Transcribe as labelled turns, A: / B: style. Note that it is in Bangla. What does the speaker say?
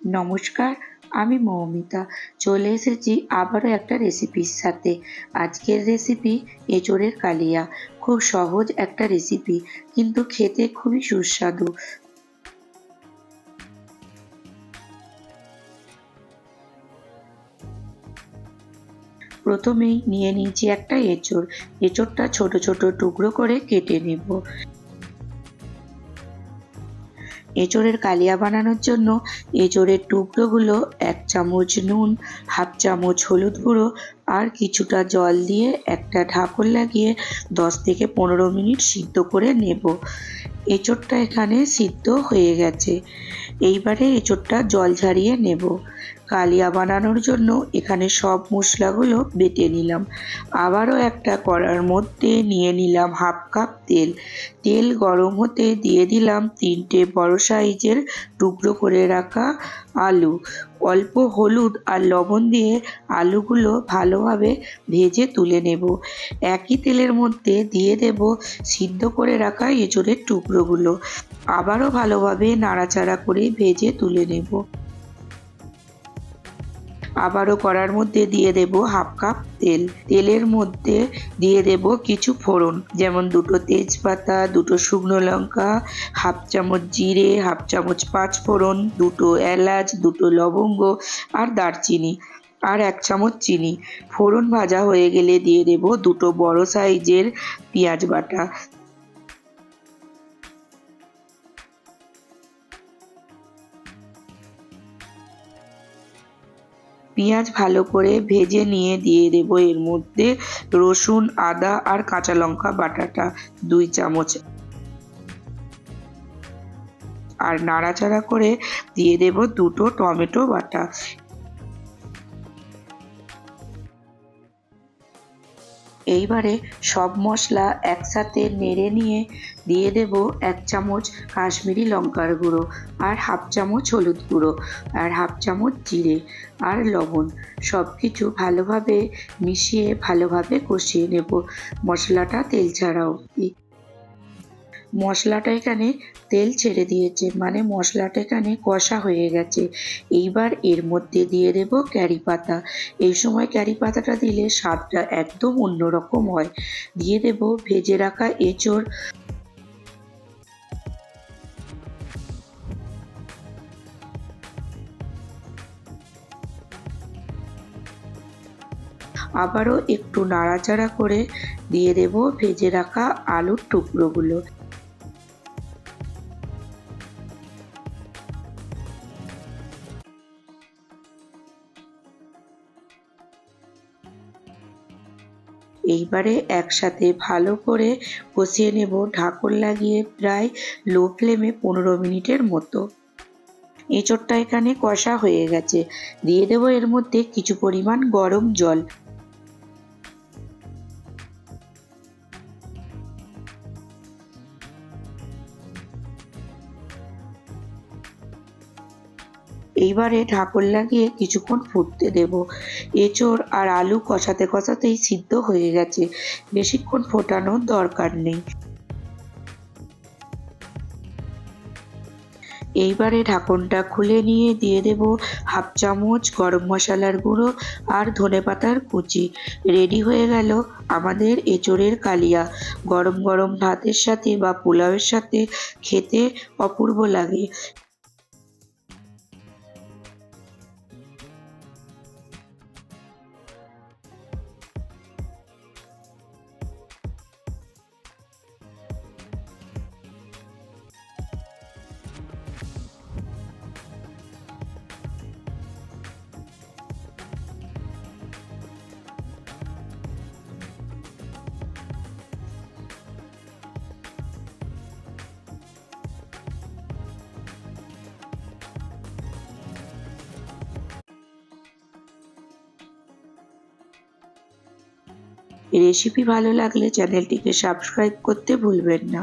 A: নমস্কার, আমি মৌমিতা। চলে এসেছি আবারও একটা রেসিপির সাথে। আজকের রেসিপি এঁচোড়ের কালিয়া। খুব সহজ একটা রেসিপি কিন্তু খেতে খুবই সুস্বাদু। প্রথমেই নিয়ে নিয়েছি একটা এঁচোড়। এঁচোড়টা ছোট ছোট টুকরো করে কেটে নেব। এঁচোড়ের কালিয়া বানানোর জন্য এঁচোড়ের টুকরোগুলো এক চামচ নুন, হাফ চামচ হলুদ গুঁড়ো আর কিছুটা জল দিয়ে একটা ঢাকন লাগিয়ে দশ থেকে পনেরো মিনিট সিদ্ধ করে নেব। এঁচোড়টা এখানে সিদ্ধ হয়ে গেছে। এইবারে এঁচোড়টা জল ঝারিয়ে নেব। কালিয়া বানানোর জন্য এখানে সব মশলাগুলো বেটে নিলাম। আবারও একটা কড়ার মধ্যে নিয়ে নিলাম হাফ কাপ তেল। তেল গরম হতে দিয়ে দিলাম তিনটে বড় সাইজের টুকরো করে রাখা আলু। অল্প হলুদ আর লবণ দিয়ে আলুগুলো ভালোভাবে ভেজে তুলে নেব। একই তেলের মধ্যে দিয়ে দেব সিদ্ধ করে রাখা এঁচোড়ের টুকরোগুলো। আবারও ভালোভাবে নাড়াচাড়া করে ভেজে তুলে নেব। আবারও কড়ার মধ্যে দিয়ে দেব হাফ কাপ তেল। তেলের মধ্যে দিয়ে দেব কিছু ফোড়ন, যেমন দুটো তেজপাতা, দুটো শুকনো লঙ্কা, হাফ চামচ জিরে, হাফ চামচ পাঁচ ফোড়ন, দুটো এলাচ, দুটো লবঙ্গ আর দারচিনি আর এক চামচ চিনি। ফোড়ন ভাজা হয়ে গেলে দিয়ে দেব দুটো বড় সাইজের পেঁয়াজ বাটা। পেঁয়াজ ভালো করে ভেজে নিয়ে দিয়ে দেব। এর মধ্যে রসুন, আদা আর কাঁচা লঙ্কা বাটাটা দুই চামচ। আর নাড়াচাড়া করে দিয়ে দেব দুটো টমেটো বাটা। এইবারে সব মশলা একসাথে নেড়ে নিয়ে দিয়ে দেব এক চামচ কাশ্মীরি লঙ্কার গুঁড়ো আর হাফ চামচ হলুদ গুঁড়ো আর হাফ চামচ জিরে আর লবণ। সব কিছু ভালোভাবে মিশিয়ে ভালোভাবে কষিয়ে নেব। মশলাটা তেল ছাড়াও। মশলাটা এখানে তেল ছেড়ে দিয়েছে মানে মশলাটা এখানে কষা হয়ে গেছে। এইবার এর মধ্যে দিয়ে দেব ক্যারি পাতা। এই সময় ক্যারি পাতাটা দিলে স্বাদটা একদম অন্যরকম হয়। দিয়ে দেব ভেজে রাখা এঁচড়। আবারও একটু নাড়াচাড়া করে দিয়ে দেব ভেজে রাখা আলুর টুকরোগুলো। এইবারে একসাথে ভালো করে কষিয়ে নেব। ঢাকন লাগিয়ে প্রায় লো ফ্লেমে পনেরো মিনিটের মতো। এঁচোড়টা এখানে কষা হয়ে গেছে। দিয়ে দেব এর মধ্যে কিছু পরিমাণ গরম জল। এইবারে ঢাকন লাগিয়ে কিছুক্ষণ ফুটতে দেব। এঁচোড় আর আলু কষাতে কষাতেই সিদ্ধ হয়ে গেছে। বেশিক্ষণ ফোটানোর দরকার নেই। এইবারে ঢাকনটা খুলে নিয়ে দিয়ে দেব হাফ চামচ গরম মশলার গুঁড়ো আর ধনে পাতার কুচি। রেডি হয়ে গেল আমাদের এঁচোড়ের কালিয়া। গরম গরম ভাতের সাথে বা পোলাওয়ের সাথে খেতে অপূর্ব লাগে। রেসিপি ভালো লাগলে চ্যানেলটিকে সাবস্ক্রাইব করতে ভুলবেন না।